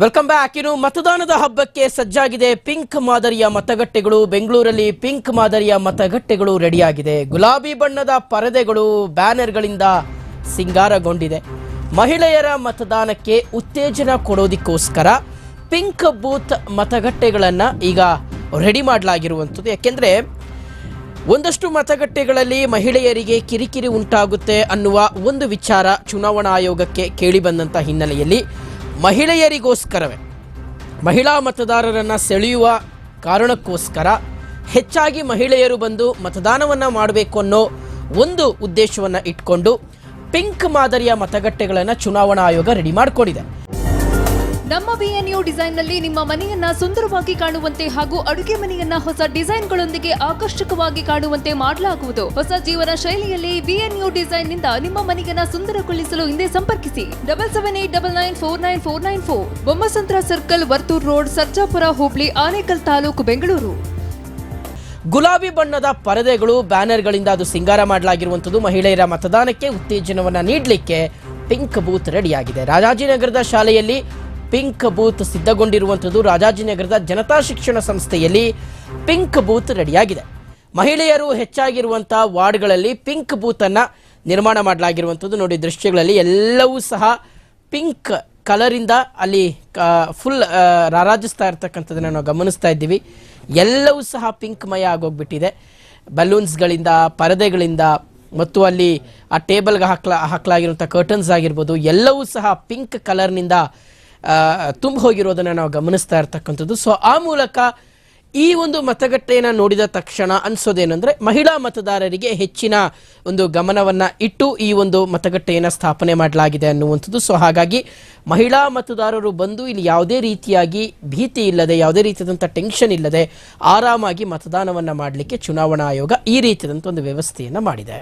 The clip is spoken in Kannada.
ವೆಲ್ಕಮ್ ಬ್ಯಾಕ್ ಇನ್ನು ಮತದಾನದ ಹಬ್ಬಕ್ಕೆ ಸಜ್ಜಾಗಿದೆ ಪಿಂಕ್ ಮಾದರಿಯ ಮತಗಟ್ಟೆಗಳು. ಬೆಂಗಳೂರಲ್ಲಿ ಪಿಂಕ್ ಮಾದರಿಯ ಮತಗಟ್ಟೆಗಳು ರೆಡಿಯಾಗಿದೆ. ಗುಲಾಬಿ ಬಣ್ಣದ ಪರದೆಗಳು ಬ್ಯಾನರ್ಗಳಿಂದ ಸಿಂಗಾರಗೊಂಡಿದೆ. ಮಹಿಳೆಯರ ಮತದಾನಕ್ಕೆ ಉತ್ತೇಜನ ಕೊಡೋದಕ್ಕೋಸ್ಕರ ಪಿಂಕ್ ಬೂತ್ ಮತಗಟ್ಟೆಗಳನ್ನು ಈಗ ರೆಡಿ ಮಾಡಲಾಗಿರುವಂಥದ್ದು. ಯಾಕೆಂದರೆ ಒಂದಷ್ಟು ಮತಗಟ್ಟೆಗಳಲ್ಲಿ ಮಹಿಳೆಯರಿಗೆ ಕಿರಿಕಿರಿ ಉಂಟಾಗುತ್ತೆ ಅನ್ನುವ ಒಂದು ವಿಚಾರ ಚುನಾವಣಾ ಆಯೋಗಕ್ಕೆ ಕೇಳಿಬಂದಂಥ ಹಿನ್ನೆಲೆಯಲ್ಲಿ ಮಹಿಳೆಯರಿಗೋಸ್ಕರವೇ. ಮಹಿಳಾ ಮತದಾರರನ್ನು ಸೆಳೆಯುವ ಕಾರಣಕ್ಕೋಸ್ಕರ ಹೆಚ್ಚಾಗಿ ಮಹಿಳೆಯರು ಬಂದು ಮತದಾನವನ್ನು ಮಾಡಬೇಕು ಅನ್ನೋ ಒಂದು ಉದ್ದೇಶವನ್ನು ಇಟ್ಕೊಂಡು ಪಿಂಕ್ ಮಾದರಿಯ ಮತಗಟ್ಟೆಗಳನ್ನು ಚುನಾವಣಾ ಆಯೋಗ ರೆಡಿ ಮಾಡಿಕೊಂಡಿದೆ. ನಮ್ಮ ಬಿಎನ್ಯು ಡಿಸೈನ್ನಲ್ಲಿ ನಿಮ್ಮ ಮನೆಯನ್ನ ಸುಂದರವಾಗಿ ಕಾಣುವಂತೆ ಹಾಗೂ ಅಡುಗೆ ಮನೆಯನ್ನ ಹೊಸ ಡಿಸೈನ್ಗಳೊಂದಿಗೆ ಆಕರ್ಷಕವಾಗಿ ಕಾಣುವಂತೆ ಮಾಡಲಾಗುವುದು. ಹೊಸ ಜೀವನ ಶೈಲಿಯಲ್ಲಿ ಬಿಎನ್ಯು ಡಿಸೈನ್ನಿಂದ ನಿಮ್ಮ ಮನೆಯನ್ನ ಸುಂದರಗೊಳಿಸಲು ಹಿಂದೆ ಸಂಪರ್ಕಿಸಿ. Double seven eight double nine four nine four nine four Bommasandra circle, Varthur road, Sarjapura, Hubli, Anekal taluk, Bengaluru. ಗುಲಾಬಿ ಬಣ್ಣದ ಪರದೆಗಳು, ಬ್ಯಾನರ್ಗಳಿಂದ ಅದು ಸಿಂಗಾರ ಮಾಡಲಾಗಿರುವಂಥದ್ದು. ಮಹಿಳೆಯರ ಮತದಾನಕ್ಕೆ ಉತ್ತೇಜನವನ್ನು ನೀಡಲಿಕ್ಕೆ ಪಿಂಕ್ ಬೂತ್ ರೆಡಿಯಾಗಿದೆ. ರಾಜಾಜಿನಗರದ ಶಾಲೆಯಲ್ಲಿ ಪಿಂಕ್ ಬೂತ್ ಸಿದ್ಧಗೊಂಡಿರುವಂಥದ್ದು ರಾಜಾಜಿನಗರದ ಜನತಾ ಶಿಕ್ಷಣ ಸಂಸ್ಥೆಯಲ್ಲಿ ಪಿಂಕ್ ಬೂತ್ ರೆಡಿಯಾಗಿದೆ. ಮಹಿಳೆಯರು ಹೆಚ್ಚಾಗಿರುವಂಥ ವಾರ್ಡ್ಗಳಲ್ಲಿ ಪಿಂಕ್ ಬೂತನ್ನು ನಿರ್ಮಾಣ ಮಾಡಲಾಗಿರುವಂಥದ್ದು. ನೋಡಿ, ದೃಶ್ಯಗಳಲ್ಲಿ ಎಲ್ಲವೂ ಸಹ ಪಿಂಕ್ ಕಲರಿಂದ ಅಲ್ಲಿ ಫುಲ್ ರಾರಾಜಿಸ್ತಾ ಇರ್ತಕ್ಕಂಥದ್ದನ್ನು ನಾವು ಗಮನಿಸ್ತಾ ಇದ್ದೀವಿ. ಎಲ್ಲವೂ ಸಹ ಪಿಂಕ್ ಮಯ ಆಗೋಗ್ಬಿಟ್ಟಿದೆ. ಬಲೂನ್ಸ್ಗಳಿಂದ, ಪರದೆಗಳಿಂದ, ಮತ್ತು ಅಲ್ಲಿ ಆ ಟೇಬಲ್ಗೆ ಹಾಕ್ಲಾ, ಹಾಕಲಾಗಿರುವಂಥ ಕರ್ಟನ್ಸ್ ಆಗಿರ್ಬೋದು, ಎಲ್ಲವೂ ಸಹ ಪಿಂಕ್ ಕಲರ್ನಿಂದ ತುಂಬ ಹೋಗಿರೋದನ್ನು ನಾವು ಗಮನಿಸ್ತಾ ಇರ್ತಕ್ಕಂಥದ್ದು. ಸೊ ಆ ಮೂಲಕ ಈ ಒಂದು ಮತಗಟ್ಟೆಯನ್ನು ನೋಡಿದ ತಕ್ಷಣ ಅನಿಸೋದೇನೆಂದರೆ ಮಹಿಳಾ ಮತದಾರರಿಗೆ ಹೆಚ್ಚಿನ ಒಂದು ಗಮನವನ್ನ ಇಟ್ಟು ಈ ಒಂದು ಮತಗಟ್ಟೆಯನ್ನು ಸ್ಥಾಪನೆ ಮಾಡಲಾಗಿದೆ ಅನ್ನುವಂಥದ್ದು. ಸೊ ಹಾಗಾಗಿ ಮಹಿಳಾ ಮತದಾರರು ಬಂದು ಇಲ್ಲಿ ಯಾವುದೇ ರೀತಿಯಾಗಿ ಭೀತಿ ಇಲ್ಲದೆ, ಯಾವುದೇ ರೀತಿಯಾದಂಥ ಟೆನ್ಷನ್ ಇಲ್ಲದೆ ಆರಾಮಾಗಿ ಮತದಾನವನ್ನ ಮಾಡಲಿಕ್ಕೆ ಚುನಾವಣಾ ಆಯೋಗ ಈ ರೀತಿಯಾದಂಥ ಒಂದು ವ್ಯವಸ್ಥೆಯನ್ನು ಮಾಡಿದೆ.